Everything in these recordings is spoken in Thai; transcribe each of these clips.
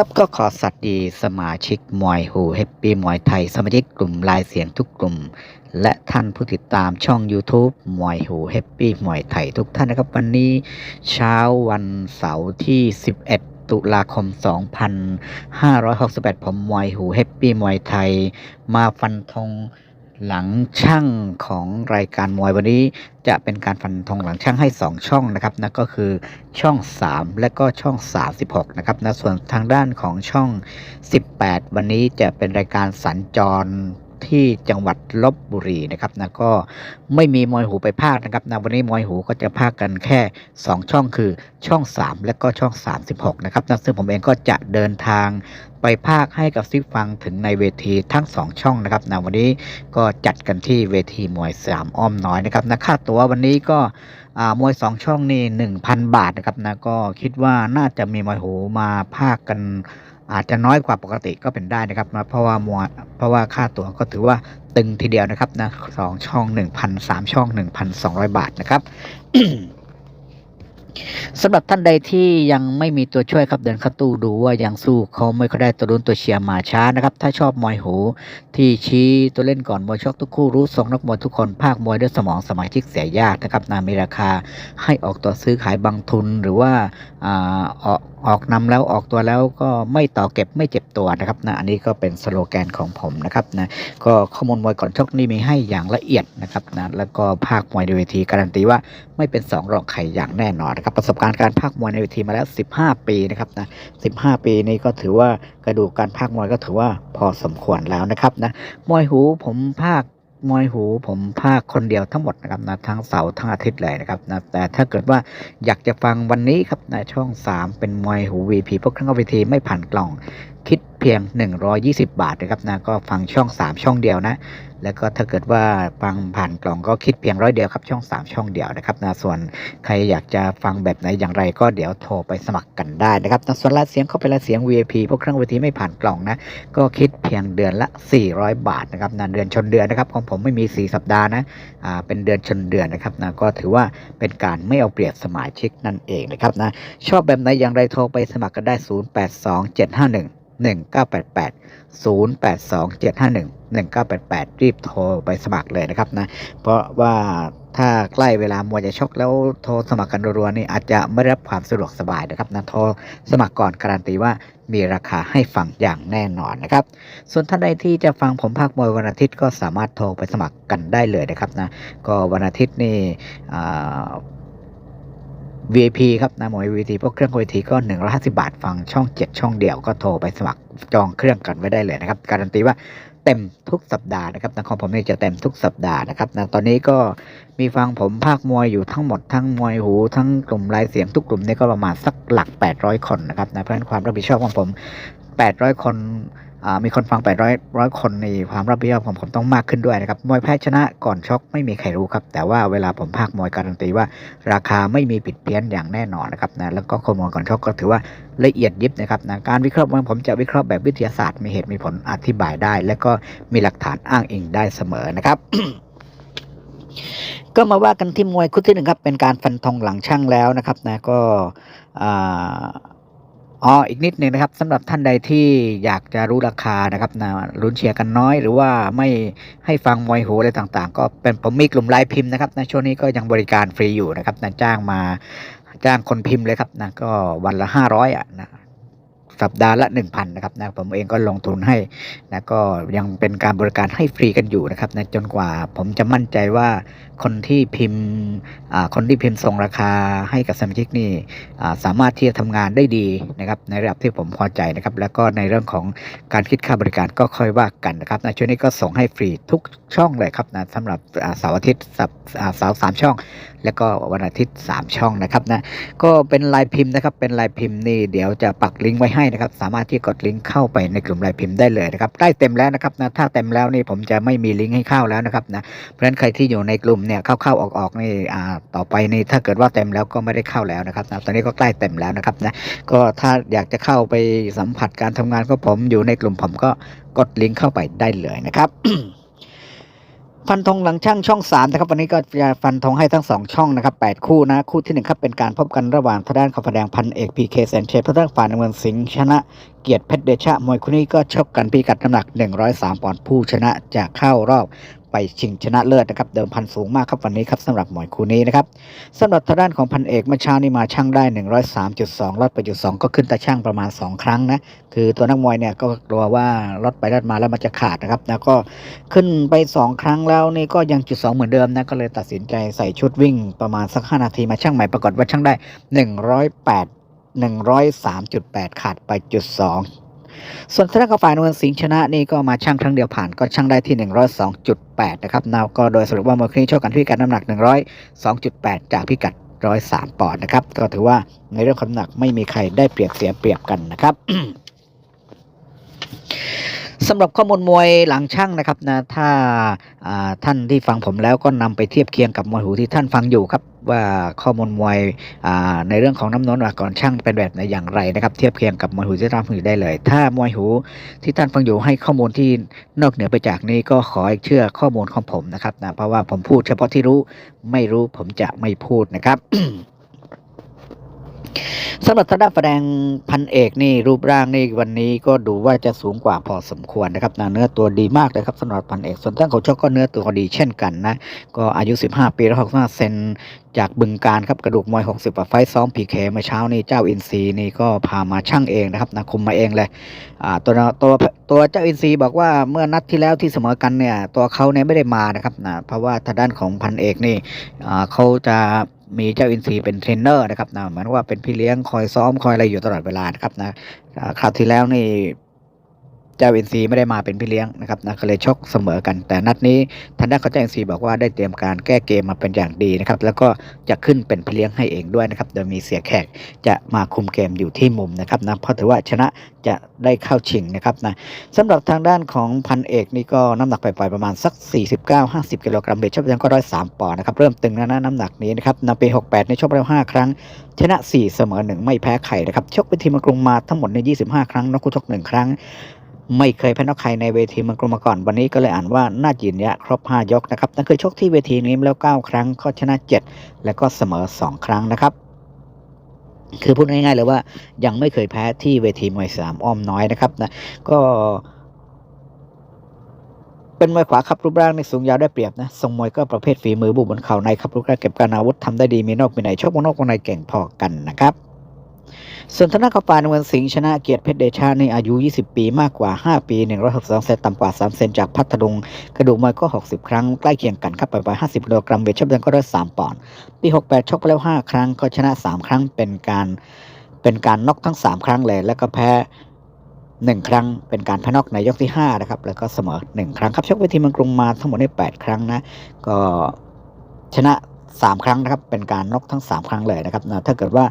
ครับก็ขอสวัสดีสมาชิกมวยหูแฮปปี้มวยไทย สมาชิกกลุ่มลายเสียงทุกกลุ่ม และท่านผู้ติดตามช่อง YouTube มวยหูแฮปปี้มวยไทยทุกท่านนะครับ วันนี้เช้าวันเสาร์ที่ 11 ตุลาคม 2568 ผมมวยหูแฮปปี้มวยไทย มาฟันธง หลังช่างของรายการมวยวันนี้จะเป็นการฟันธงหลังช่างให้ 2 ช่องนะครับนั่นก็คือช่อง 3 และก็ช่อง 36 นะครับนะส่วนทางด้านของช่อง 18 วันนี้จะเป็นรายการสัญจร ที่จังหวัดลบบุรีนะครับนะก็ไม่มีมวยหูไปภาคนะครับนะวันนี้มวยหูก็จะภาคกันแค่ 2 ช่องคือช่อง 3 และก็ช่อง 36 นะครับนะซึ่งผมเองก็จะเดินทางไปภาคให้กับซิฟังถึงในเวทีทั้ง 2 ช่องนะครับนะวันนี้ก็จัดกันที่เวทีมวยสามอ้อมน้อยนะครับนะค่าตั๋ววันนี้ก็อ่ามวยสองช่องนี่หนึ่งพันบาทนะครับนะก็คิดว่าน่าจะมีมวยหูมาภาคกัน อาจจะน้อยกว่าปกติก็เป็นได้นะครับนะเพราะว่ามวเพราะว่าค่าตั๋วก็ถือว่าตึงทีเดียวนะครับนะสองช่องหนึ่งพันสามช่องหนึ่งพันสองร้อยบาทนะครับ สำหรับท่านใดที่ยังไม่มีตัวช่วยครับเดินเข้าตู้ดูว่ายังสู้เขาไม่ค่อยได้ตัวรุนตัวเชียร์มาช้านะครับ ถ้าชอบมวยหู ที่ชี้ตัวเล่นก่อนมวยชกทุกคู่รู้ทรงนักมวยทุกคนภาคมวยด้วยสมองสมาชิกเสียยากนะครับนามีราคาให้ออกตัวซื้อขายบางทุนหรือว่าอ่าออกออกนำแล้วออกตัวแล้วก็ไม่ต่อเก็บไม่เจ็บตัวนะครับนะอันนี้ก็เป็นสโลแกนของผมนะครับนะก็ข้อมูลมวยก่อนชกนี่มีให้อย่างละเอียดนะครับนะแล้วก็ภาคมวยในเวทีการันตีว่า ไม่เป็นสองรองใครอย่างแน่นอนนะครับ ประสบการณ์การภาคมวยในเวทีมาแล้ว 15 ปีนะครับนะ15 ปีนี้ก็ถือว่ากระดูกการภาคมวยก็ถือว่าพอสมควรแล้วนะครับนะมวยหูผมภาคมวยหูผมภาคคนเดียวทั้งหมดนะครับนะทั้งเสาร์ทั้งอาทิตย์เลยนะครับนะแต่ถ้าเกิดว่าอยากจะฟังวันนี้ครับในช่อง 3 เป็นมวยหู VP พวกเครื่องเวทีไม่ผ่านกล่อง คิดเพียง 120 บาทนะครับนะก็ฟังช่อง 3 ช่องเดียวนะ แล้วก็ถ้าเกิดว่าฟังผ่านกล่องก็คิดเพียงร้อยเดียวครับช่อง 3 ช่องเดียวนะครับนะส่วนใครอยากจะฟังแบบไหนอย่างไรก็เดี๋ยวโทรไปสมัครกันได้นะครับนะส่วนรายเสียงเข้าไปรายเสียง VIP พวกเครื่องเวทีไม่ผ่านกล่องนะก็คิดเพียงเดือนละ 400 บาทนะครับนะเดือนชนเดือนนะครับของผมไม่มี 4 สัปดาห์นะอ่าเป็นเดือนชนเดือนนะครับนะก็ถือว่าเป็นการไม่เอาเปรียบสมาชิกนั่นเองนะครับนะชอบแบบไหนอย่างไรโทรไปสมัครกันได้ 082751 1988 082751 1988 รีบโทรไปสมัครเลยนะครับนะ เพราะว่าถ้าใกล้เวลามวยจะชกแล้วโทรสมัครกันรัวๆนี่อาจจะไม่ได้รับความสะดวกสบายนะครับนะโทรสมัครก่อนการันตีว่ามีราคาให้ฟังอย่างแน่นอนนะครับ ส่วนท่านใดที่จะฟังผมภาคมวยวันอาทิตย์ก็สามารถโทรไปสมัครกันได้เลยนะครับนะ ก็วันอาทิตย์นี่อ่า VIP ครับนะหมวย VIP พวกเครื่องเวทีก็ 150 บาท ฟังช่อง 7 ช่องเดียวก็โทรไปสมัครจองเครื่องกันไว้ได้เลยนะครับ การันตีว่าเต็มทุกสัปดาห์นะครับนะของผมนี่จะเต็มทุกสัปดาห์นะครับนะตอนนี้ก็มีฟังผมภาคมวยอยู่ทั้งหมดทั้งมวยหู ทั้งกลุ่มรายเสียงทุกกลุ่มนี่ก็ประมาณสักหลัก 800 คนนะครับนะเพราะฉะนั้นความรับผิดชอบของผม 800 คน มีคนฟัง 800ร้อยคนในความรับผิดชอบของผมต้องมากขึ้นด้วยนะครับ มวยแพ้ชนะก่อนช็อกไม่มีใครรู้ครับ แต่ว่าเวลาผมภาคมวยการันตีว่า ราคาไม่มีผิดเพี้ยนอย่างแน่นอนนะครับนะ แล้วก็ข้อมูลก่อนช็อกก็ถือว่าละเอียดยิบนะครับนะการวิเคราะห์มวยผมจะวิเคราะห์แบบวิทยาศาสตร์ มีเหตุมีผลอธิบายได้ และก็มีหลักฐานอ้างอิงได้เสมอนะครับก็มาว่ากันที่มวยคู่ที่หนึ่งครับ เป็นการฟันธงหลังช่างแล้วนะครับนะก็อ่า อ๋ออีกนิดหนึ่งนะครับสำหรับท่านใดที่อยากจะรู้ราคานะครับนะลุ้นเชียร์กันน้อย หรือว่าไม่ให้ฟังมวยหูอะไรต่างๆ ก็เป็นผมมีกลุ่มไลน์พิมพ์นะครับนะช่วงนี้ก็ยังบริการฟรีอยู่นะครับนะจ้างมาจ้างคนพิมพ์เลยครับนะก็วันละห้าร้อยอะนะ สัปดาห์ละ 1,000นะครับนะผมเองก็ลงทุนให้นะก็ยังเป็นการบริการให้ฟรีกันอยู่นะครับนะจนกว่าผมจะมั่นใจว่าคนที่พิมพ์อ่าคนที่พิมพ์ส่งราคาให้กับสมาชิกนี่อ่าสามารถที่จะทำงานได้ดีนะครับในระดับที่ผมพอใจนะครับ แล้วก็ในเรื่องของการคิดค่าบริการก็ค่อยว่ากันนะครับนะช่วงนี้ก็ส่งให้ฟรีทุกช่องเลยครับนะสำหรับอ่าเสาร์อาทิตย์สัปอ่าเสาร์สามช่อง แล้วก็วันอาทิตย์ 3 ช่องนะครับนะก็เป็นลายพิมพ์นะครับเป็นลายพิมพ์นี่เดี๋ยวจะปักลิงก์ไว้ให้นะครับ สามารถที่กดลิงก์เข้าไปในกลุ่มลายพิมพ์ได้เลยนะครับใกล้เต็มแล้วนะครับนะถ้าเต็มแล้วนี่ผมจะไม่มีลิงก์ให้เข้าแล้วนะครับนะเพราะฉะนั้นใครที่อยู่ในกลุ่มเนี่ยเข้าๆออกๆนี่อ่าต่อไปนี่ถ้าเกิดว่าเต็มแล้วก็ไม่ได้เข้าแล้วนะครับนะตอนนี้ก็ใกล้เต็มแล้วนะครับนะก็ถ้าอยากจะเข้าไปสัมผัสการทำงานของผมอยู่ในกลุ่มผมก็กดลิงก์เข้าไปได้เลยนะครับ ฟันธงหลังช่างช่อง3นะครับวันนี้ก็จะฟันธงให้ทั้ง 2 ช่องนะครับ8คู่นะ คู่ที่1ครับเป็นการพบกันระหว่างทางด้านของแสดงพันเอกพีเคแสนเชฟทางด้านฝ่ายน้ำเงินสิงห์ชนะ เกียรติเพชรเดชะมวยคู่นี้ก็ชกกันพิกัดน้ำหนัก 103ปอนด์ผู้ชนะจะเข้ารอบ ไปชิงชนะเลิศนะครับเดิมพันสูงมากครับวันนี้ครับสำหรับมวยคู่นี้นะครับสำหรับทางด้านของพันเอกเมื่อเช้านี้มาช่างได้ 103.2ลดไปจุด2ก็ขึ้นตาช่างประมาณ 2 ครั้งนะคือตัวนักมวยเนี่ยก็กลัวว่าลดไปลดมาแล้วมันจะขาดนะครับแล้วก็ขึ้นไป 2 ครั้งแล้วนี่ก็ยังจุด2เหมือนเดิมนะก็เลยตัดสินใจใส่ชุดวิ่งประมาณสัก 5 นาทีมาช่างใหม่ปรากฏว่าช่างได้ 108 103.8 ขาดไปจุด2 ส่วนทางด้านของฝ่ายนวลสิงห์ชนะนี่ก็มาช่างครั้งเดียวผ่านก็ช่างได้ที่ 102.8 นะครับนาวก็โดยสรุปว่ามวยครั้งนี้โชคกันที่พิกัดน้ำหนัก 102.8 จากพิกัด 103 ปอนด์นะครับ ก็ถือว่าในเรื่องของน้ำหนักไม่มีใครได้เปรียบเสียเปรียบกันนะครับ สำหรับข้อมูลมวยหลังช่างนะครับนะถ้าท่านที่ฟังผมแล้วก็นำไปเทียบเคียงกับมวยหูที่ท่านฟังอยู่ครับ ว่าข้อมูลมวยในเรื่องของน้ำหนวนก่อนช่างเป็นแบบไหนอย่างไรนะครับ เทียบเคียงกับมวยหูที่ท่านฟังอยู่ได้เลย ถ้ามวยหูที่ท่านฟังอยู่ให้ข้อมูลที่นอกเหนือไปจากนี้ก็ขอเชื่อข้อมูลของผมนะครับนะเพราะว่าผมพูดเฉพาะที่รู้ไม่รู้ผมจะไม่พูดนะครับ สำหรับทางด้านแสดงพันเอกนี่รูปร่างนี่วันนี้ก็ดูว่าจะสูงกว่าพอสมควรนะครับนะเนื้อตัวดีมากเลยครับสำหรับพันเอก ส่วนท่านเขาชกก็เนื้อตัวดีเช่นกันนะ ก็อายุ 15 ปีแล้ว65เซนจากบึงการครับกระดูกมวย 60กว่าไฟซ้อมพีเคเมื่อเช้านี่เจ้าอินซีนี่ก็พามาช่างเองนะครับนะคุมมาเองเลยอ่าตัวตัวตัวเจ้าอินซีบอกว่าเมื่อนัดที่แล้วที่เสมอกันเนี่ยตัวเขาเนี่ยไม่ได้มานะครับนะเพราะว่าทางด้านของพันเอกนี่อ่าเขาจะ มีเจ้าอินซีเป็นเทรนเนอร์นะครับนะเหมือนว่าเป็นพี่เลี้ยงคอยซ้อมคอยอะไรอยู่ตลอดเวลานะครับนะคราวที่แล้วนี่ เจ้าอินซีไม่ได้มาเป็นพี่เลี้ยงนะครับนะก็เลยชกเสมอกัน แต่นัดนี้ทางด้านของเจ้าอินซีบอกว่าได้เตรียมการแก้เกมมาเป็นอย่างดีนะครับแล้วก็จะขึ้นเป็นพี่เลี้ยงให้เองด้วยนะครับโดยมีเสียแขกจะมาคุมเกมอยู่ที่มุมนะครับนะเพราะถือว่าชนะจะได้เข้าชิงนะครับนะสำหรับทางด้านของพันเอกนี่ก็น้ำหนักปล่อยๆประมาณสัก 49-50 กิโลกรัมเบสชกยังก็ร้อยสามปอนด์นะครับเริ่มตึงแล้วนะน้ำหนักนี้นะครับในปี68ในชกไปแล้ว5ครั้ง ชนะ 4 เสมอ 1 ไม่แพ้ใครนะครับชกไปทีมกรุงมาทั้งหมดใน 25 ครั้งนกคู่ชก1ครั้ง ไม่เคยแพ้นอกใครในเวทีเมังกรมาก่อน วันนี้ก็เลยอ่านว่าน่าจินยะครบ 5 ยกนะครับ นั่นคือชกที่เวทีนี้แล้ว 9 ครั้งก็ชนะ 7 แล้วก็เสมอ 2 ครั้งนะครับ คือพูดง่ายๆเลยว่ายังไม่เคยแพ้ที่เวทีมวยสามอ้อมน้อยนะครับนะก็เป็นมวยขวาครับรูปร่างในสูงยาวได้เปรียบนะทรงมวยก็ประเภทฝีมือบุบบนเข่าในครับรูปร่างเก็บการอาวุธทำได้ดีมีนอกมีในชกวงนอกวงในเก่งพอกันนะครับ ส่วนทางด้านของปานเมืองสิงห์ชนะเกียรติเพชรเดชาในอายุ 20 ปีมากกว่า 5 ปี 162เซนต่ำกว่า 3 เซนจากพัทลุง กระดูกมวยก็ 60 ครั้ง ใกล้เคียงกันครับไปไป50กิโลกรัมเวทชกเดินก็ได้3ปอนด์ปี 68 ชกไปแล้ว 5 ครั้งก็ชนะ 3 ครั้งเป็นการเป็นการน็อกทั้ง 3 ครั้งเลย แล้วก็แพ้1ครั้งเป็นการแพ้นอกในยกที่5นะครับแล้วก็เสมอ 1 ครั้งครับชกเวทีเมืองกรุงมาทั้งหมดได้8ครั้งนะก็ชนะ 3 ครั้งนะครับ เป็นการน็อกทั้ง 3 ครั้งเลยนะครับนะถ้าเกิดว่า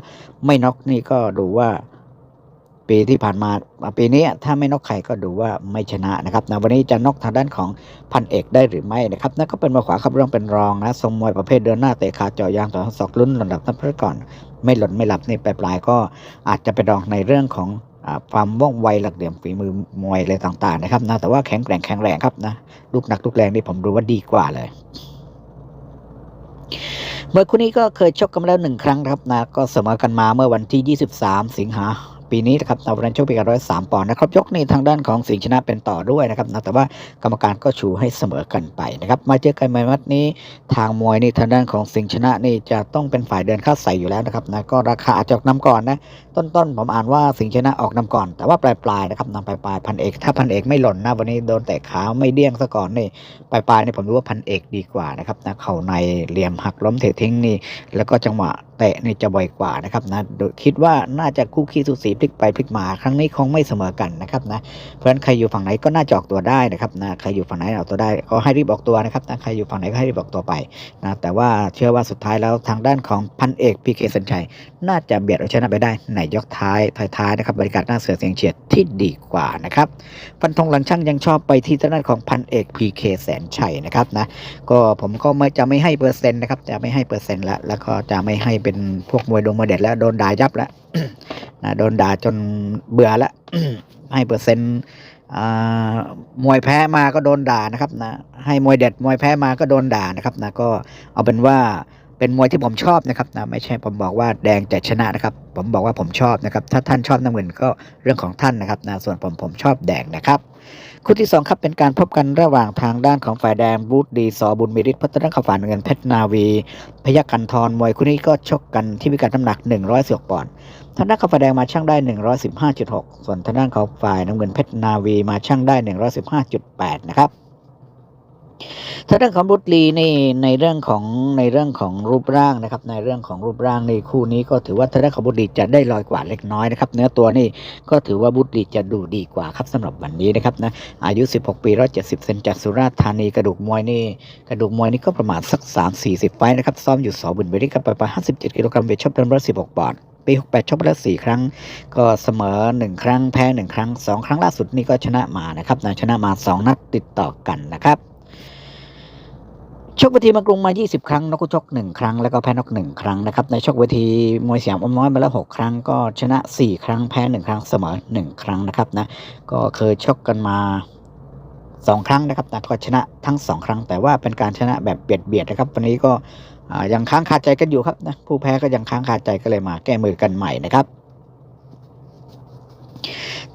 ไม่น็อกนี่ก็ดูว่าปีที่ผ่านมาปีนี้ถ้าไม่นอกใครก็ดูว่าไม่ชนะนะครับนะวันนี้จะนอกทางด้านของพันเอกได้หรือไม่นะครับนั่นก็เป็นมาขวาขับเรื่องเป็นรองนะทรงมวยประเภทเดินหน้าเตะขาเจาะยางต่อศอกลุ้นหลำดับนับเพื่อก่อน ไม่หล่นไม่หลับนี่ปลายๆก็อาจจะเป็นรองในเรื่องของความว่องไวหลักเหลี่ยมฝีมือมวยอะไรต่างๆนะครับนะแต่ว่าแข็งแกร่งแข็งแรงครับนะลูกหนักลูกแรงนี่ผมดูว่าดีกว่าเลย เมื่อคู่นี้ก็เคยชกกันมาแล้วหนึ่งครั้งครับนะก็เสมอกันมาเมื่อวันที่ 23 สิงหา ปีนี้นะครับในวันนั้นชกไปกันร้อยสามปอนด์นะครับยกนี้ทางด้านของสิงห์ชนะเป็นต่อด้วยนะครับนะแต่ว่ากรรมการก็ชูให้เสมอกันไปนะครับมาเจอกันใหม่วัดนี้ทางมวยนี่ทางด้านของสิงห์ชนะนี่จะต้องเป็นฝ่ายเดินเข้าใส่อยู่แล้วนะครับนะก็ราคาอาจจะออกนำก่อนนะต้นๆผมอ่านว่าสิงห์ชนะออกนำก่อน แต่ว่าปลายๆนะครับนำปลายๆพันเอก ถ้าพันเอกไม่หล่นนะวันนี้โดนแตะขาไม่เดี้ยงซะก่อนนี่ปลายๆนี่ผมรู้ว่าพันเอกดีกว่านะครับนะเข่าในเหลี่ยมหักล้มเททิ้งนี่ แล้วก็จังหวะเตะนี่จะบ่อยกว่านะครับนะโดยคิดว่าน่าจะคู่ขี้สูสีพลิกไปพลิกมาครั้งนี้คงไม่เสมอกันนะครับนะเพราะฉะนั้นใครอยู่ฝั่งไหนก็น่าจะออกตัวได้นะครับนะใครอยู่ฝั่งไหนเอาตัวได้ก็ให้รีบออกตัวนะครับนะใครอยู่ฝั่งไหนก็ให้รีบออกตัวไปนะแต่ว่าเชื่อว่าสุดท้ายแล้วทางด้านของพันเอกพีเคสัญชัย น่าจะเบียดเอาชนะไปได้ในยกท้ายท้ายๆนะครับบริการหน้าเสือเสียงเฉียดที่ดีกว่านะครับฟันธงหลังช่างยังชอบไปที่ทางด้านของพันเอกพีเคแสนชัยนะครับนะก็ผมก็ไม่จะไม่ให้เปอร์เซ็นต์นะครับจะไม่ให้เปอร์เซ็นต์แล้วแล้วก็จะไม่ให้เป็นพวกมวยดงมวยเด็ดแล้วโดนด่ายับแล้วนะโดนด่าจนเบื่อแล้วให้เปอร์เซ็นต์อ่ามวยแพ้มาก็โดนด่านะครับนะให้มวยเด็ดมวยแพ้มาก็โดนด่านะครับนะก็เอาเป็นว่าเป็นมวยที่ผมชอบนะครับนะไม่ใช่ผมบอกว่าแดงจะชนะนะครับ ผมบอกว่าผมชอบนะครับ ถ้าท่านชอบน้ำเงินก็เรื่องของท่านนะครับนะส่วนผมผมชอบแดงนะครับ คู่ที่สองครับเป็นการพบกันระหว่างทางด้านของฝ่ายแดงบูธดีสอบุญมิริศพัฒนาขาวฝ่ายน้ำเงินเพชรนาวี พยัคฆ์กันทรมวยคู่นี้ก็ชกกันที่พิกัดน้ำหนัก 110ปอนด์ทางด้านของฝ่ายแดงมาช่างได้ 115.6 ส่วนทางด้านของฝ่ายน้ำเงินเพชรนาวีมาช่างได้ 115.8 นะครับ ทางด้านของบุตรีนี่ในเรื่องของในเรื่องของรูปร่างนะครับ ในเรื่องของรูปร่างในคู่นี้ก็ถือว่าทางด้านของบุตรีจะได้ลอยกว่าเล็กน้อยนะครับ เนื้อตัวนี่ก็ถือว่าบุตรีจะดูดีกว่าครับสำหรับวันนี้นะครับนะอายุ 16 ปี170เซนจากสุราษฎร์ธานีกระดูกมวยนี่กระดูกมวยนี่ก็ประมาณสัก 3 40ไฟนะครับซ้อมอยู่สองบุญเบริกับไปไป57กิโลกรัมเวทชอบเป็นร้อยสิบหกปอนด์ปี68ชกไปแล้ว4ครั้ง ก็เสมอ 1 ครั้งแพ้ 1 ครั้ง 2 ครั้งล่าสุดนี่ก็ชนะมานะครับนะชนะมา 2 นัดติดต่อกันนะครับ ชกเวทีมากรุงมา 20 ครั้งนกชก 1 ครั้ง แล้วก็แพ้นก 1 ครั้งนะครับ ในชกเวทีมวยสยามอมน้อยมาแล้ว 6 ครั้ง ก็ชนะ 4 ครั้ง แพ้ 1 ครั้ง เสมอ 1 ครั้งนะครับนะ ก็เคยชกกันมา 2 ครั้งนะครับนะก็ชนะทั้ง 2 ครั้ง แต่ว่าเป็นการชนะแบบเบียดเบียดนะครับ วันนี้ก็ยังค้างคาใจกันอยู่ครับนะ ผู้แพ้ก็ยังค้างคาใจก็เลยมาแก้มือกันใหม่นะครับ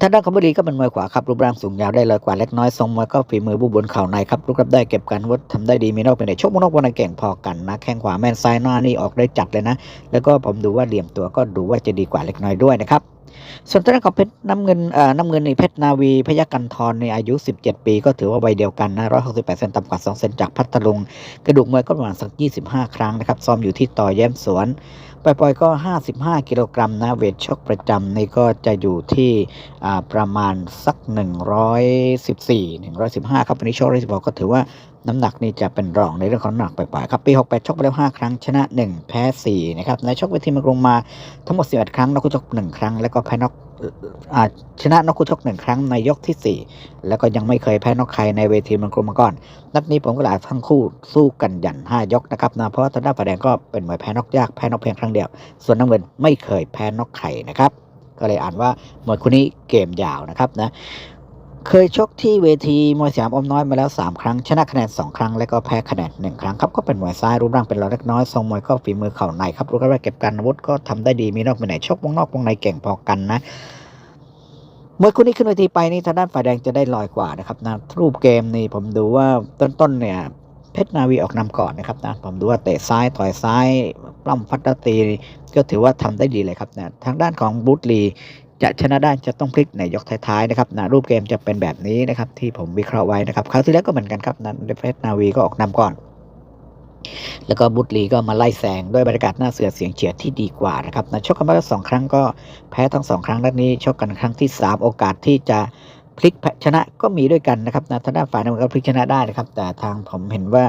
ทางด้านของบุรีก็เป็นมวยขวาครับรูปร่างสูงยาวได้ลอยกว่าเล็กน้อยทรงมวยก็ฝีมือบุบนเข่าในครับลูกรับได้เก็บกันวัดทำได้ดีมีนอกเป็นไหนชกมนอกบนในเก่งพอกันนะแข้งขวาแม่นซ้ายหน้านี่ออกได้จัดเลยนะ แล้วก็ผมดูว่าเหลี่ยมตัวก็ดูว่าจะดีกว่าเล็กน้อยด้วยนะครับส่วนทางด้านของเพชรน้ำเงินเอ่อน้ำเงินในเพชรนาวีพยัคฆ์กันทรในอายุ 17 ปี ก็ถือว่าวัยเดียวกันนะ168เซนต่ำกว่า 2 เซนจากพัทลุง กระดูกมวยก็ประมาณสัก 25 ครั้งนะครับ ซ้อมอยู่ที่ต่อแย้มสวน ปล่อยๆก็ 55 กิโลกรัมนะเวทช็อกประจำนี่ก็จะอยู่ที่ประมาณสัก 114 115 ครับวันนี้โชคได้16ก็ถือว่า น้ำหนักนี่จะเป็นรองในเรื่องของน้ำหนักปล่อยๆครับปี 68 ชกไปแล้ว 5 ครั้งชนะ 1 แพ้ 4 นะครับในชกเวทีมากรุงมาทั้งหมด 11 ครั้งนกคู่ชก 1 ครั้ง แล้วก็แพ้นกอ่าชนะนกคู่ชก 1 ครั้งในยกทีสี่ 4 แล้วก็ยังไม่เคยแพ้นกใครในเวทีมากรมาก่อนนัดนี้ผมก็หลายทั้งคู่สู้กันยัน 5 ยกนะครับนะเพราะว่าทางด้านฝ่ายแดงก็เป็นมวยแพ้นกยากแพ้นกเพียงครั้งเดียว ส่วนน้ำเงินไม่เคยแพ้นกไข่นะครับก็เลยอ่านว่ามวยคู่นี้เกมยาวนะครับนะ เคยชกที่เวทีมวยสยามอมน้อยมาแล้ว 3 ครั้ง ชนะคะแนน 2 ครั้ง แล้วก็แพ้คะแนน 1 ครั้งครับ ก็เป็นมวยซ้ายรูปร่างเป็นรองเล็กน้อยทรงมวยก็ฝีมือเข่าในครับรู้กันว่าเก็บการอาวุธก็ทำได้ดีมีนอกมีไหนชกวงนอกวงในเก่งพอกันนะมวยคู่นี้ขึ้นเวทีไปนี่ทางด้านฝ่ายแดงจะได้ลอยกว่านะครับนะรูปเกมนี่ผมดูว่าต้นๆเนี่ยเพชรนาวีออกนำก่อนนะครับนะผมดูว่าเตะซ้ายต่อยซ้ายปล้ำฟัดตีก็ถือว่าทำได้ดีเลยครับนะทางด้านของบูตลี จะชนะได้จะต้องพลิกในยกท้ายๆนะครับนะรูปเกมจะเป็นแบบนี้นะครับที่ผมวิเคราะห์ไว้นะครับคราวที่แล้วก็เหมือนกันครับนะเพชรนาวีก็ออกนำก่อน แล้วก็บุตรีก็มาไล่แซงด้วยบรรยากาศหน้าเสือเสียงเฉียดที่ดีกว่านะครับนะชกกันมาแล้วสองครั้งก็แพ้ทั้งสองครั้งนัดนี้ชกกันครั้งที่ 3 โอกาสที่จะ พลิกชนะก็มีด้วยกันนะครับนะทางด้านฝ่ายน้ำเงินก็พลิกชนะได้นะครับ แต่ทางผมเห็นว่า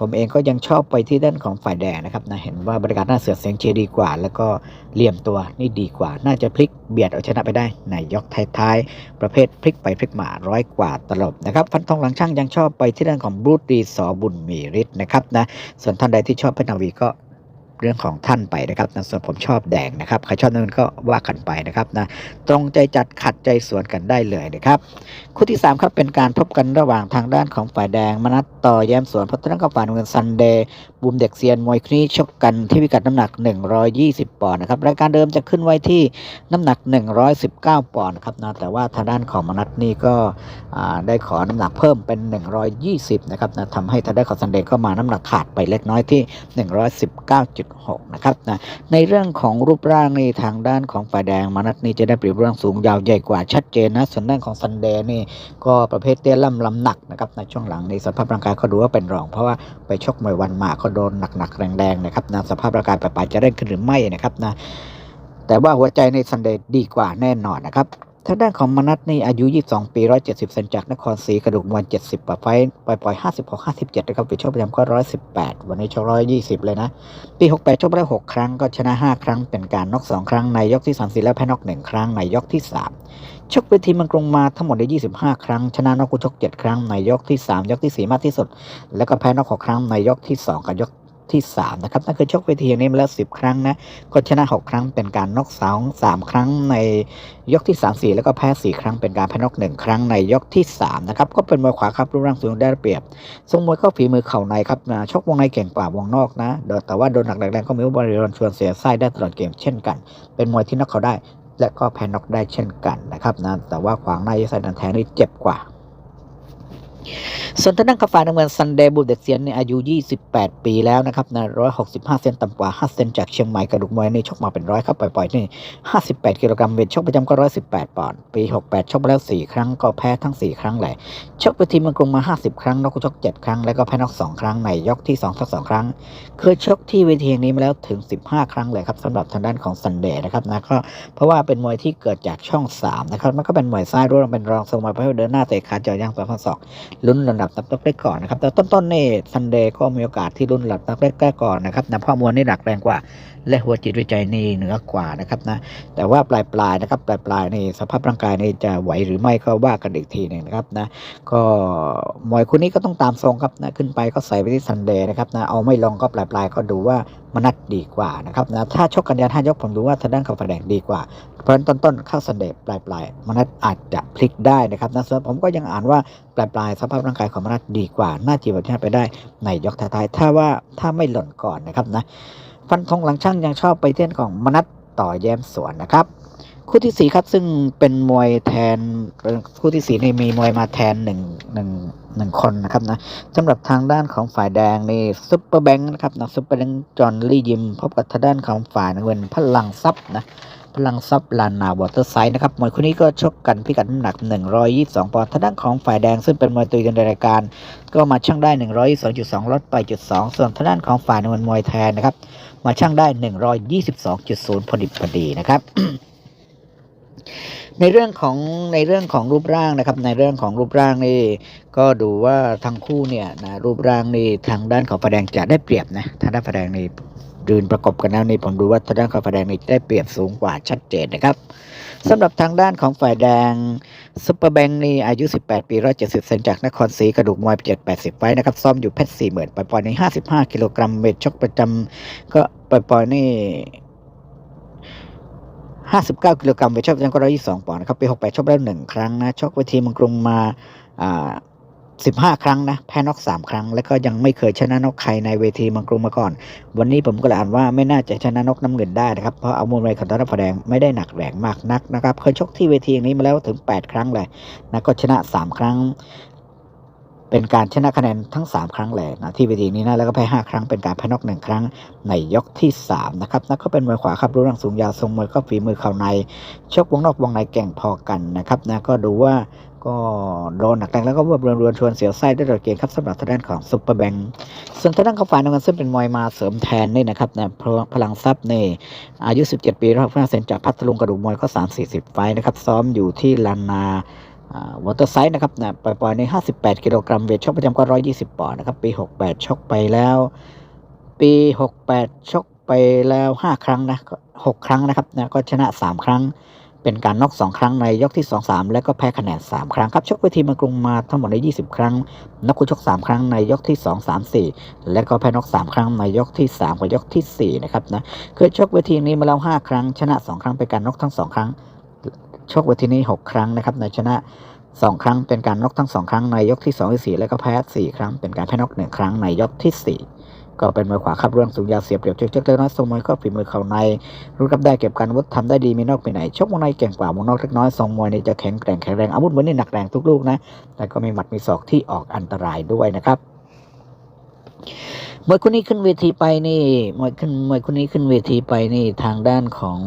ผมเองก็ยังชอบไปที่ด้านของฝ่ายแดงนะครับนะเห็นว่าบรรยากาศหน้าเสือเสียงเชียร์ดีกว่า แล้วก็เหลี่ยมตัวนี่ดีกว่า น่าจะพลิกเบียดเอาชนะไปได้ในยกท้ายๆประเภทพลิกไปพลิกมาร้อยกว่าตลบนะครับฟันทองหลังช่างยังชอบไปที่ด้านของบรูดีสอบุญมีฤทธิ์นะครับนะส่วนท่านใดที่ชอบเพชรนาวีก็ เรื่องของท่านไปนะครับนะส่วนผมชอบแดงนะครับใครชอบน้นก็ว่ากันไปนะครับนะตรงใจจัดขัดใจสวนกันได้เลยนะครับคู่ที่3ครับเป็นการพบกันระหว่างทางด้านของฝ่ายแดงมนัตต่อแย้มสวนพัฒนากับฝ่ายเงินซันเดย์ บูมเด็กเซียนมวยคนี้ชกกันที่พิกัดน้ำหนัก 120 ปอนด์นะครับรายการเดิมจะขึ้นไว้ที่น้ำหนัก 119 ปอนด์ครับนะแต่ว่าทางด้านของมนัตนี่ก็ได้ขอน้ำหนักเพิ่มเป็น 120 นะครับนะทำให้ทางด้านของซันเดย์ก็มาน้ำหนักขาดไปเล็กน้อยที่ 119.6 นะครับนะในเรื่องของรูปร่างนี่ทางด้านของฝ่ายแดงมนัตนี่จะได้เปรียบเรื่องสูงยาวใหญ่กว่าชัดเจนนะส่วนด้านของซันเดย์นี่ก็ประเภทเตี้ยล่ำลำหนักนะครับในช่วงหลังในสภาพร่างกายเขาดูว่าเป็นรอง เพราะว่าไปชกมวยวันมาเขาโดนหนักๆแรงๆนะครับนะสภาพร่างกายปลายๆจะเร่งขึ้นหรือไม่นะครับนะแต่ว่าหัวใจในซันเดย์ดีกว่าแน่นอนนะครับ ทางด้านของมนัตนี่อายุ 22 ปี 170 เซนจากนครศรีกระดูกมวล70ปะไฟปล่อย56 57 นะครับไปชกประจำก็ 118 วันนี้ชก120 เลยนะ ปี 68ชกไปได้ 6 ครั้งก็ชนะ 5 ครั้งเป็นการน็อก 2 ครั้งในยกที่34แล้วแพ้น็อก 1 ครั้งในยกที่ 3 ชกเวทีมันกรมาทั้งหมดได้ 25 ครั้ง ชนะน็อกกูชก 7 ครั้งในยกที่ 3 ยกทีสี่ 4 มากที่สุด แล้วก็แพ้น็อก 6 ครั้งในยกที่ 2 กับยก ที่สามนะครับนั่นคือชกเวทีอย่างนี้มาแล้วสิบครั้งนะ ก็ชนะหกครั้งเป็นการน็อกสองสามครั้งในยกที่สามสี่แล้วก็แพ้สี่ครั้งเป็นการแพ้น็อกหนึ่งครั้งในยกที่สามนะครับ ก็เป็นมวยขวาครับรูปร่างสูงได้เปรียบทรงมวยเข้าฝีมือเข่าในครับนะชกวงในเก่งกว่าวงนอกนะแต่ว่าโดนหนักแรงก็มีบริวารชวนเสียไส้ได้ตลอดเกมเช่นกัน เป็นมวยที่น็อกเขาได้และก็แพ้น็อกได้เช่นกันนะครับนะแต่ว่าขวางหน้ายัดไส้ดันแทงนี่เจ็บกว่า ส่วนทางด้านกาแฟน้ำเงินซันเดย์บูเดเซียนเนี่ยอายุ 28 ปีแล้วนะครับนะ165 เซนต่ำกว่า 5 เซนจากเชียงใหม่กระดูกมวยนี่ชกมาเป็นร้อยครับปล่อยๆนี่ 58 กิโลกรัมเวทชกประจำก็ 118 ปอนด์ปี 68 ชกมาแล้ว 4 ครั้งก็แพ้ทั้ง 4 ครั้งเลยชกไปทีมเมืองกรุงมา 50 ครั้งนอกชก 7 ครั้ง แล้วก็แพ้นอก 2 ครั้งในยกที่2ทั้ง2ครั้ง เคยชกที่เวทีแห่งนี้มาแล้วถึง 15 ครั้งเลยครับสำหรับทางด้านของซันเดย์นะครับนะก็เพราะว่าเป็นมวยที่เกิดจากช่อง 3 นะครับมันก็เป็นมวยซ้ายร่วมเป็นรองทรงมวยประเภทเดินหน้าเตะขาเจาะยางต่อข้อศอกลุ้นระดับนับได้ก่อนนะครับ แต่ต้นๆนี่ซันเดย์ก็มีโอกาสที่ลุ้นระดับนับได้ก่อนนะครับนะเพราะมวยนี่หนักแรงกว่า และหัวจิตวิจัยนี่เหนือกว่านะครับนะแต่ว่าปลายปลายๆนะครับปลายปลายๆนี่สภาพร่างกายนี่จะไหวหรือไม่ก็ว่ากันอีกทีหนึ่งนะครับนะก็มวยคู่นี้ก็ต้องตามทรงครับนะขึ้นไปก็ใส่ไปที่ซันเดย์นะครับนะเอาไม่ลงก็ปลายปลายๆก็ดูว่ามนัดดีกว่านะครับนะถ้าชกกันยาท่ายกผมดูว่าทางด้านเขาแดงดีกว่า เพราะฉะนั้นต้นๆเข้าซันเดย์ปลายปลายๆมนัดอาจจะพลิกได้นะครับนะส่วนผมก็ยังอ่านว่าปลายปลายๆสภาพร่างกายของมนัดดีกว่า น่าจีบชนะไปได้ในยกท้ายๆถ้าว่าถ้าไม่หล่นก่อนนะครับนะฟันธงหลังช่างยังชอบไปเต้นของมนัดต่อแย้มสวนนะครับคู่ที่สี่ครับซึ่งเป็นมวยแทนคู่ที่สี่นี่มีมวยมาแทนหนึ่งหนึ่งหนึ่งคนนะครับนะสำหรับทางด้านของฝ่ายแดงนี่ซุปเปอร์แบงค์นะครับนะซุปเปอร์แบงค์จอห์นลี่ยิมพบกับทางด้านของฝ่ายน้ำเงินพลังทรัพย์นะ พลังทรัพย์ลานนาวอเตอร์ไซด์นะครับมวยคู่นี้ก็ชกกันพิกัดน้ำหนัก 122 ปอนด์ทางด้านของฝ่ายแดงซึ่งเป็นมวยตุยกันในรายการ ก็มาชั่งได้ 122.2 ลดไปจุด2ส่วนทางด้านของฝ่ายน้ำเงินมวยแทนนะครับ มาช่างได้ 122.0 พอดิบพอดีนะครับในเรื่องของในเรื่องของรูปร่างนะครับ ในเรื่องของรูปร่างนี่ก็ดูว่าทั้งคู่เนี่ยนะรูปร่างนี่ทางด้านของฝ่ายแดงจะได้เปรียบนะทางด้านฝ่ายแดงนี่ ยืนประกบกันแล้วนี่ผมดูว่าทางด้านของฝ่ายแดงนี่ได้เปรียบสูงกว่าชัดเจนนะครับสำหรับทางด้านของฝ่ายแดงซุปเปอร์แบงค์นี่อายุ 18 ปี 170 เซนจากนครศรีกระดูกมวย780 ไฟนะครับซ้อมอยู่เพชร40,000ปล่อยๆใน 55 กิโลกรัมเวทชกประจำก็ปล่อยๆนี่59 กิโลกรัมเวทชกประจำก็122ปอนด์นะครับปี 68 ชกไปแล้วหนึ่งครั้งนะ ชกเวทีมังกรุงมาอ่า 15 ครั้งนะ แพ้น็อก3 ครั้ง แล้วก็ยังไม่เคยชนะน็อกใครในเวทีมังกรุงมาก่อน วันนี้ผมก็เลยอ่านว่าไม่น่าจะชนะนกน้ำเงินได้นะครับ เพราะเอามูลไว้ขันตะแดงไม่ได้หนักแรงมากนักนะครับ เคยชกที่เวทีอย่างนี้มาแล้วถึง 8 ครั้งเลยนะก็ชนะ 3 ครั้ง เป็นการชนะคะแนนทั้ง 3 ครั้งเลยนะที่เวทีนี้นะแล้วก็แพ้ 5 ครั้งเป็นการแพ้นอกหนึ่งครั้งในยกที่ 3 นะครับนักก็เป็นมวยขวาครับรูปร่างสูงยาวทรงมวยก็ฝีมือเข่าในชกวงนอกวงในแก่งพอกันนะครับนะก็ดูว่า ก็โดนหนักแรงแล้วก็รวบรวมรวนชวนเสียวไส้ได้โดดเกมครับสำหรับทางด้านของซุปเปอร์แบงค์ส่วนทางด้านของฝ่ายน้ำเงินซึ่งเป็นมวยมาเสริมแทนนี่นะครับนะพราะพลังทรัพย์นี่อายุ 17 ปีรับ5เซนจากพัทลุงกระดูกมวยก็3 40 ไฟนะครับซ้อมอยู่ที่ลานนาวอเตอร์ไซด์นะครับนะปล่อยๆใน 58 กิโลกรัมเวทชกประจำก็ 120 ปอนด์นะครับปี 68 ชกไปแล้ว ปี 68 ชกไปแล้ว 5 ครั้งนะก็6ครั้งนะครับนะก็ชนะ 3 ครั้ง เป็นการน็อก2 ครั้งในยกที่ 2 3 แล้วก็แพ้คะแนน 3 ครั้งครับชกเวทีมากรุงมาทั้งหมดใน 20 ครั้งนักคู่ชก 3 ครั้งในยกที่ 2 3 4 และก็แพ้น็อก3 ครั้งในยกที่ 3 กับยกทีสี่ 4 นะครับนะเคยชกเวทีนี้มาแล้ว 5 ครั้ง ชนะ 2 ครั้งเป็นการน็อกทั้ง 2 ครั้งชกเวทีนี้ 6 ครั้งนะครับในชนะสองครั้งเป็นการน็อกทั้งสองครั้งในยกที่สองที่สี่แล้วก็แพ้สี่ครั้งเป็นการแพ้น็อกหนึ่งครั้งในยกที่สี่ ก็เป็นมือขวาขับเรื่องสูงยาวเสียบเดี่ยวเจ๊กเล็กน้อยทรงมวยก็ฝีมือเข่าในรู้กับได้เก็บการวุธทำได้ดีมีนอกมีไหนชกวงในเก่งกว่าวงนอกเล็กน้อยทรงมวยนี่จะแข็งแกร่งแข็งแรงอาวุธมวยนี่หนักแรงทุกลูกนะแต่ก็มีหมัดมีศอกที่ออกอันตรายด้วยนะครับมวยคนนี้ขึ้นเวทีไปนี่มวยขึ้นมวยคนนี้ขึ้นเวทีไปนี่ทางด้านของ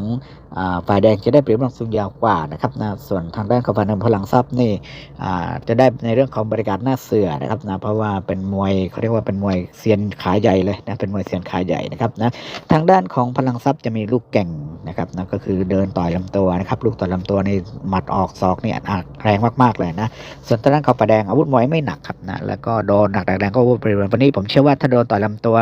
ฝ่ายแดงจะได้เปรียบเรื่องสูงยาวกว่านะครับนะส่วนทางด้านของฝ่ายน้ำพลังทรัพย์นี่จะได้ในเรื่องของบริการหน้าเสือนะครับนะเพราะว่าเป็นมวยเขาเรียกว่าเป็นมวยเซียนขาใหญ่เลยนะเป็นมวยเซียนขาใหญ่นะครับนะทางด้านของพลังทรัพย์จะมีลูกแก่งนะครับนะก็คือเดินต่อยลำตัวนะครับลูกต่อยลำตัวนี่หมัดออกศอกเนี่ยแรงมากๆเลยนะส่วนทางด้านเขาประแดงอาวุธมวยไม่หนักครับนะแล้วก็โดนหนักแรงก็อาวุธบริเวณวันนี้ผมเชื่อว่าถ้าโดนต่อยลำตัว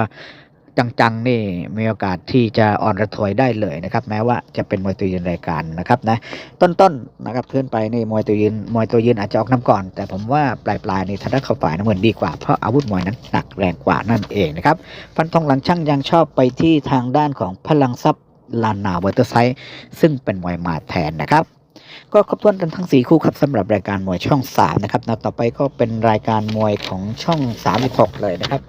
จังๆนี่มีโอกาสที่จะอ่อนระถวยได้เลยนะครับ แม้ว่าจะเป็นมวยตัวยืนรายการนะครับนะต้นๆนะครับขึ้นไปนี่มวยตัวยืนมวยตัวยืนอาจจะออกน้ำก่อน แต่ผมว่าปลายๆนี่ทางด้านเข้าฝ่ายน้ำเงินดีกว่าเพราะอาวุธมวยนั้นหนักแรงกว่านั่นเองนะครับฟันทองหลังช่างยังชอบไปที่ทางด้านของพลังทรัพย์ลานนาเวอร์เตอร์ไซส์ซึ่งเป็นมวยมาแทนนะครับก็ครบถ้วนกันทั้ง 4 คู่ครับสำหรับรายการมวยช่อง 3 นะครับนัดต่อไปก็เป็นรายการมวยของช่อง 36 เลยนะครับ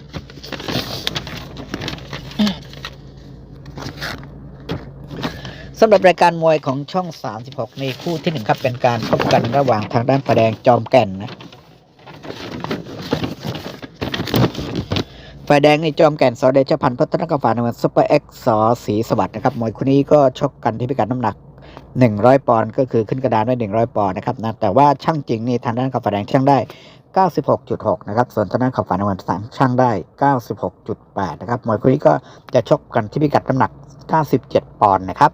สำหรับรายการมวยของช่อง 36 ในคู่ที่หนึ่งครับเป็นการพบกันระหว่างทางด้านประแดงจอมแก่นนะฝ่ายแดงในจอมแก่นสอเดชพันธ์พัฒนกฝ่ายน้ำเงินซุปเปอร์เอ็กซ์สอศรีสวัสดิ์นะครับมวยคู่นี้ก็ชกกันที่พิกัดน้ำหนัก 100 ปอนด์ก็คือขึ้นกระดานได้100 ปอนด์นะครับนะแต่ว่าช่างจริงนี่ทางด้านกับฝ่ายแดงช่างได้ 96.6 นะครับ ส่วนทางด้านของฝ่ายน้ำเงินช่างได้ 96.8 นะครับมวยคู่นี้ก็จะชกกันที่พิกัดน้ำหนัก 97 ปอนด์นะครับ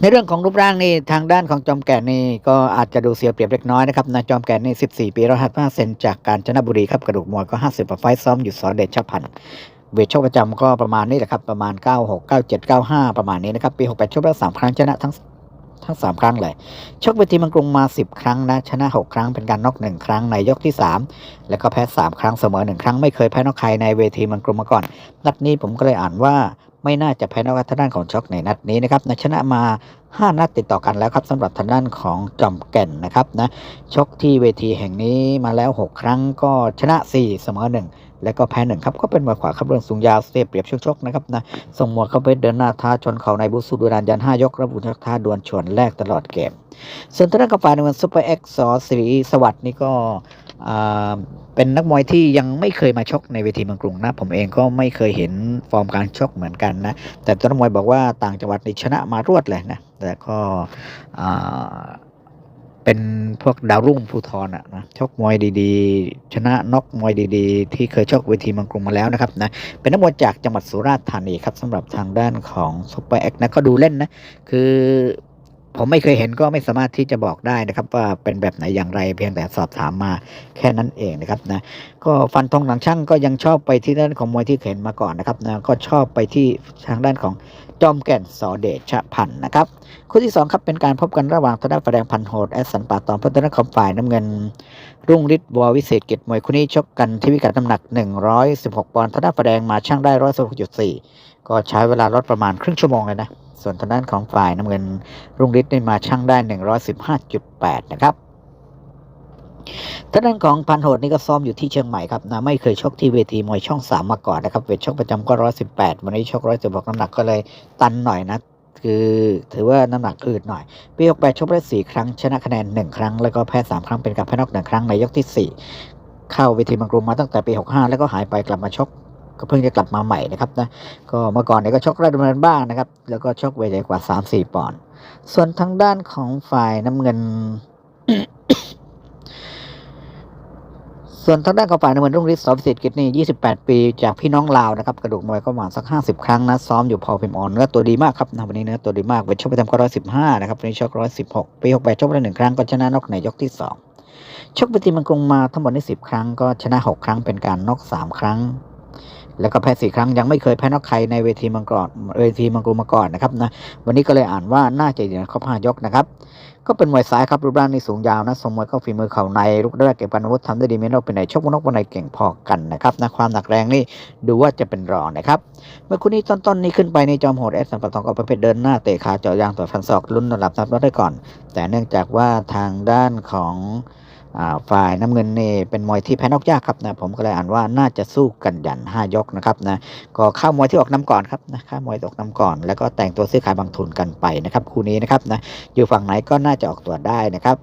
ในเรื่องของรูปร่างนี่ทางด้านของจอมแก่นนี่ก็อาจจะดูเสียเปรียบเล็กน้อยนะครับนะจอมแก่นนี่14 ปี155เซนจากกาญจนบุรีครับกระดูกมวยก็ 50กว่าไฟซ้อมอยู่สอนเดชพันธ์เวทชคประจำก็ประมาณนี้แหละครับประมาณ 96 97 95 ประมาณนี้นะครับปี 68ชกแล้ว3ครั้งชนะทั้งทั้ง 3 ครั้งเลยชกเวทีมังกรุงมา 10 ครั้งนะชนะ 6 ครั้งเป็นการน็อก1ครั้งในยกที่ 3 แล้วก็แพ้ 3 ครั้งเสมอ 1 ครั้งไม่เคยแพ้นอกใครในเวทีมังกรุงมาก่อน นัดนี้ผมก็เลยอ่านว่า ไม่น่าจะแพ้นอกทางด้านของช็อกในนัดนี้นะครับนะชนะมา 5 นัดติดต่อกันแล้วครับสำหรับทางด้านของจอมแก่นนะครับนะชกที่เวทีแห่งนี้มาแล้ว 6 ครั้งก็ชนะ 4 เสมอ1 แล้วก็แพ้หนึ่งครับก็เป็นมวยขวาครับเรื่องสูงยาวเสียเปรียบช่วงชกนะครับนะส่งมวยเข้าไปเดินหน้าท้าชนเข่าในบุสุดุรานยัน5ยกระบุชักท้าดวลชวนแรกตลอดเกม ส่วนทางด้านกาแฟในวันซุปเปอร์เอ็กซ์สอศรีสวัสดิ์นี่ก็อ่าเป็นนักมวยที่ยังไม่เคยมาชกในเวทีเมืองกรุงนะ ผมเองก็ไม่เคยเห็นฟอร์มการชกเหมือนกันนะ แต่ตัวนักมวยบอกว่าต่างจังหวัดนี่ชนะมารวดเลยนะ แต่ก็อ่า เป็นพวกดาวรุ่งภูทรอะนะชกมวยดีๆ ชนะน็อกมวยดีๆ ที่เคยชกเวทีมังกรมาแล้วนะครับนะเป็นนักมวยจากจังหวัดสุราษฎร์ธานีครับสำหรับทางด้านของซุปเปอร์เอ็กซ์นะก็ดูเล่นนะคือ ผมไม่เคยเห็นก็ไม่สามารถที่จะบอกได้นะครับ ว่าเป็นแบบไหนอย่างไรเพียงแต่สอบถามมาแค่นั้นเองนะครับนะก็ฟันธงหลังช่างก็ยังชอบไปที่ด้านของมวยที่เข็นมาก่อนนะครับนะก็ชอบไปที่ทางด้านของจอมแก่นสอเดชพันธ์นะครับคู่ที่สองครับเป็นการพบกันระหว่างทางด้านฝ่ายแดงพันโหดแอสสันป่าตองพัฒนาคอมฝ่ายน้ำเงิน รุ่งฤทธิ์บัววิเศษกิจมวยคู่นี้ชกกันที่พิกัดน้ำหนัก 116ปอนด์ทางด้านฝ่ายแดงมาช่างได้ 116.4 ก็ใช้เวลาลดประมาณครึ่งชั่วโมงเลยนะ ส่วนทางด้านของฝ่ายน้ำเงินรุ่งฤทธิ์ได้มาช่างได้ 115.8 นะครับทางด้านของพันโหดนี่ก็ซ้อมอยู่ที่เชียงใหม่ครับนะไม่เคยชกที่เวทีมวยช่อง3มมาก่อนนะครับเวทชกประจำก็118วันนี้ชก116น้ำหนักก็เลยตันหน่อยนะคือถือว่าน้ำหนักอืดหน่อยปี68ชกได้4ครั้งชนะคะแนน1ครั้ง แล้วก็แพ้3ครั้งเป็นการแพ้นอก1ครั้งในยกที่4เข้าเวทีมังกรมาตั้งแต่ปี65แล้วก็หายไปกลับมาชก ก็เพิ่งจะกลับมาใหม่นะครับนะก็เมื่อก่อนเนี่ยก็ชกระดับเนินบ้างนะครับ แล้วก็ชกเวทใหญ่กว่า 3-4 ปอนด์ส่วนทางด้านของฝ่ายน้ำเงิน ส่วนทางด้านของฝ่ายน้ำเงินรุ่งฤทธิ์สอวิเศษกิจนี่28 ปี จากพี่น้องลาวนะครับ กระดูกมวยก็ประมาสัก 50 ครั้งนะ ซ้อมอยู่พอพิมพ์อ่อนเนื้อตัวดีมากครับนะวันนี้เนื้อตัวดีมากเวทชกไประจำก็115 นะครับวันนี้ชก116 ปี68ชกไปหนึ่งครั้งก็ชนะนอกในยกที่ 2ชกไปทีมันกรมาทั้งหมดใน10 ครั้งก็ชนะ 6 ครั้งเป็นการนอก3 ครั้ง แล้วก็แพ้สี่ครั้งยังไม่เคยแพ้นอกใครในเวทีมังกรเวทีมังกรมาก่อนนะครับนะวันนี้ก็เลยอ่านว่าน่าจะอยู่ในครบห้ายกนะครับก็เป็นมวยซ้ายครับรูปร่างนี่สูงยาวนะทรงมวยเข้าฝีมือเข่าในลูกแรกเก็บกันอาวุธทำได้ดีไม่นอกเป็นไหนชกบนอกบนในเก่งพอกันนะครับนะความหนักแรงนี่ดูว่าจะเป็นรองนะครับเมื่อคู่นี้ต้นๆนี่ขึ้นไปในจอมโหดแอสสันปะตองก็ประเภทเดินหน้าเตะขาเจาะยางต่อยฟันศอกลุ้นระดับนับรถได้ก่อน แต่เนื่องจากว่าทางด้านของ ฝ่ายน้ำเงินนี่เป็นมวยที่แพ้นอกยากครับนะผมก็เลยอ่านว่าน่าจะสู้กันยันห้ายกนะครับนะก็เข้ามวยที่ออกน้ำก่อนครับนะข้ามวยออกน้ำก่อน แล้วก็แต่งตัวซื้อขายบางทุนกันไปนะครับคู่นี้นะครับนะอยู่ฝั่งไหนก็น่าจะออกตัวได้นะครับ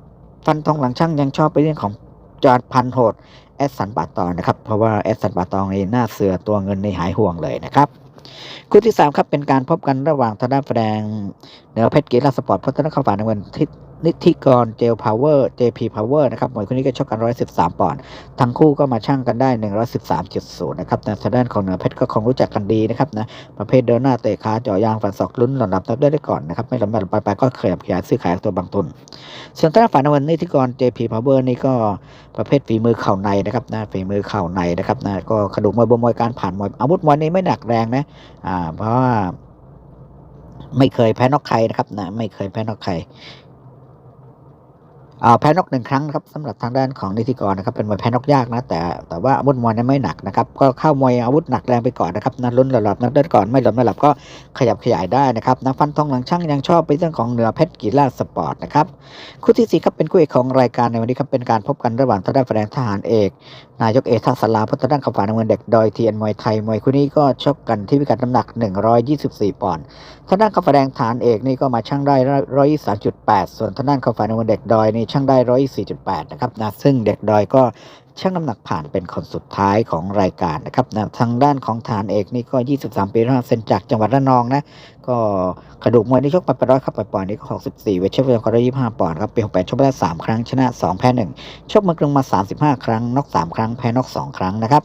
ฟันทองหลังช่างยังชอบไปเรื่องของจอร์ดพันโหดแอสสันปาตองนะครับเพราะว่าแอสสันปาตองนี่หน้าเสือตัวเงินในหายห่วงเลยนะครับคู่ที่สามครับเป็นการพบกันระหว่างทางด้านแสดงเหนือเพชรเกตลาสปอร์ตพัฒนาข้าวฝ่ายน้ำเงินที่ นิธิกรเจลพาวเวอร์ JP Power นะครับมวยคู่นี้ก็ชกกัน 113 ปอนด์ทั้งคู่ก็มาชั่งกันได้ 113.0 นะครับนะทางด้านของเหนือเพชรก็คงรู้จักกันดีนะครับนะประเภทเดินหน้าเตะขาเจาะยางฝันศอกลุ้นหลำดับนับได้ได้ก่อนนะครับไม่ลำดับไปไปก็ขยับขยายซื้อขายตัวบางทุนส่วนทางฝ่ายน้ำเงินนิธิกร JP Power นี่ก็ประเภทฝีมือเข่าในนะครับนะฝีมือเข่าในนะครับนะก็กระดูกมวยบนมวยการผ่านมวยอาวุธมวยนี่ไม่หนักแรงนะอ่าเพราะว่าไม่เคยแพ้นอกใครนะครับนะไม่เคยแพ้นอกใคร แพ้นกหนึ่งครั้งนะครับสำหรับทางด้านของนิติกรนะครับเป็นมวยแพ้นกยากนะแต่แต่ว่าอาวุธมวยนั้นไม่หนักนะครับก็เข้ามวยอาวุธหนักแรงไปก่อนนะครับนะลุ้นระดับนักเดินก่อนไม่หลบไม่หลับก็ขยับขยายได้นะครับนะฟันทองหลังช่างยังชอบไปเรื่องของเหนือเพชรกีฬาสปอร์ตนะครับคู่ที่สี่ครับเป็นคู่เอกของรายการในวันนี้ครับเป็นการพบกันระหว่างทางด้านแสดงทหารเอก นายกเอกทัศลาพุทธด้านขวาน้ำเงินเด็กดอยเทียนมวยไทยมวยคู่นี้ก็ชกกันที่พิกัดน้ำหนัก 124 ปอนด์ทางด้านข้าแดงฐานเอกนี่ก็มาช่างได้123.8 ส่วนทางด้านข้าน้ำเงินเด็กดอยนี่ช่างได้124.8 นะครับนะซึ่งเด็กดอยก็ช่างน้ำหนักผ่านเป็นคนสุดท้ายของรายการนะครับนะทางด้านของฐานเอกนี่ก็ 23 ปี5เซนจากจังหวัดระนองนะ ก็กระดูกมวยที่ชกไปไปร้อยครับไปปอนด์นี่ก็ 64 เวทเชฟเวลก็ร้อยยี่ห้าปอนด์ครับปี68ชกไปได้3ครั้งชนะ2แพ้1ชกมากรุงมา 35 ครั้งนอก3ครั้งแพ้นอก2ครั้งนะครับ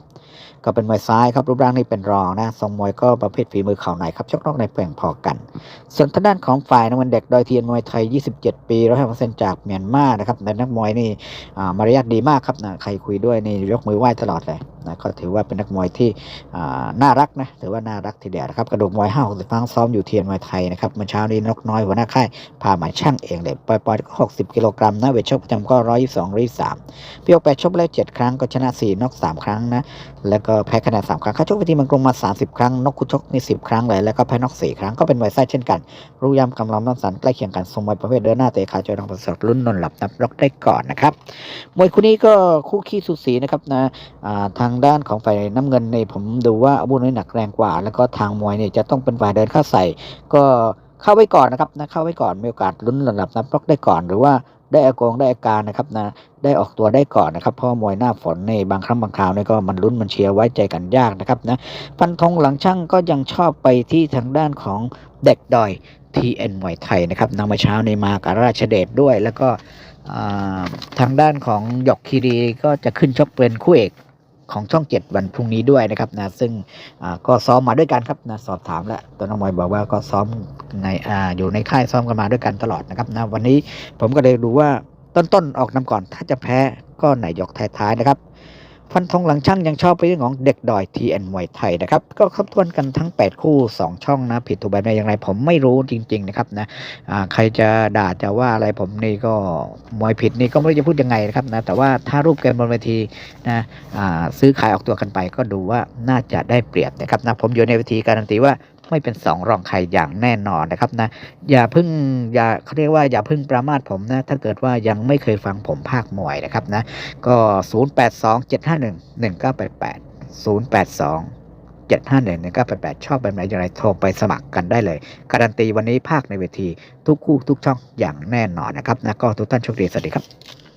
ก็เป็นมวยซ้ายครับรูปร่างนี่เป็นรองนะทรงมวยก็ประเภทฝีมือเข่าในครับชกนอกในเปล่งพอกัน ส่วนทางด้านของฝ่ายนักมวยเด็กดอยเทียนมวยไทย 27 ปี100%จากเมียนมานะครับในนักมวยนี่มารยาทดีมากครับนะใครคุยด้วยนี่ยกมือไหว้ตลอดเลยนะก็ถือว่าเป็นนักมวยที่น่ารักนะถือว่าน่ารักทีเดียวนะครับกระดูกมวย5 60ครั้งซ้อมอยู่เทียนมวยไทยนะครับเมื่อเช้านี้นกน้อยหัวหน้าค่ายพามาช่างเองเลยปล่อยๆก็60กิโลกรัมนะเวทชกประจำก็122 123พี่โอแปชกไปแล้ว7ครั้งก็ชนะ4นอก3ครั้งนะแล้วก็แพ้คะแนน3ครั้งเขาชกไปที่มืองกรุงมา 30 ครั้ง นกคุชกนี่10ครั้งเลยแล้วก็แพ้นอก4ครั้งก็เป็นมวยไส้เช่นกัน รู้ย้ำกำลังน้ำสันใกล้เคียงกันทรงมวยประเภทเดินหน้าเตะขาจอยทางประเสริฐรุ่นนนหลับนับล็อกได้ก่อนนะครับมวยคู่นี้ก็คู่ขี้สุสีนะครับนะทางด้านของฝ่ายน้ำเงินในผมดูว่าอาวุธนี่หนักแรงกว่า แล้วก็ทางมวยเนี่ยจะต้องเป็นฝ่ายเดินเข้าใส่ ก็เข้าไว้ก่อนนะครับนะเข้าไว้ก่อนมีโอกาสลุ้นระดับนับล็อกได้ก่อนหรือว่า ได้อากงได้อาการนะครับนะได้ออกตัวได้ก่อนนะครับเพราะมวยหน้าฝนในบางครั้งบางคราวนี่ก็มันลุ้นมันเชียร์ไว้ใจกันยากนะครับนะฟันธงหลังช่างก็ยังชอบไปที่ทางด้านของเด็กดอย TN มวยไทยนะครับนำมาเช้าในมากับราชเดชด้วย แล้วก็ทางด้านของหยกคีรีก็จะขึ้นชกเป็นคู่เอก ของช่องเจ็ดวันพรุ่งนี้ด้วยนะครับนะซึ่งก็ซ้อมมาด้วยกันครับนะสอบถามแล้วตัวน้องมวยบอกว่าก็ซ้อมในออยู่ในค่ายซ้อมกันมาด้วยกันตลอดนะครับนะวันนี้ผมก็เลยดูว่าต้นๆออกนำก่อน ถ้าจะแพ้ก็ไหนยกท้ายๆนะครับ ฟันธงหลังช่างยังชอบไปเรื่องของเด็กดอยทีแอนมวยไทยนะครับ ก็ครบถ้วนกันทั้ง 8 คู่ 2 ช่องนะ ผิดถูกแบบไหนอย่างไร ผมไม่รู้จริง ๆ นะครับนะใครจะด่าจะว่าอะไรผมนี่ก็มวยผิดนี่ก็ไม่รู้จะพูดยังไงนะครับนะแต่ว่าถ้ารูปเกมบนเวทีนะซื้อขายออกตัวกันไป ก็ดูว่าน่าจะได้เปรียบนะครับนะผมอยู่ในเวทีการันตีว่า ไม่เป็นสองรองใครอย่างแน่นอนนะครับนะอย่าพึ่งอย่าเขาเรียกว่าอย่าพึ่งประมาทผมนะถ้าเกิดว่ายังไม่เคยฟังผมภาคมวยนะครับนะก็ 0 8 2 7 5 1 1 9 8 8 0 8 2 7 5 1 1 9 8 8 ชอบแบบไหนอย่างไรโทรไปสมัครกันได้เลย การันตีวันนี้ภาคในเวที ทุกคู่ทุกช่องอย่างแน่นอนนะครับนะก็ทุกท่านโชคดีสวัสดีครับ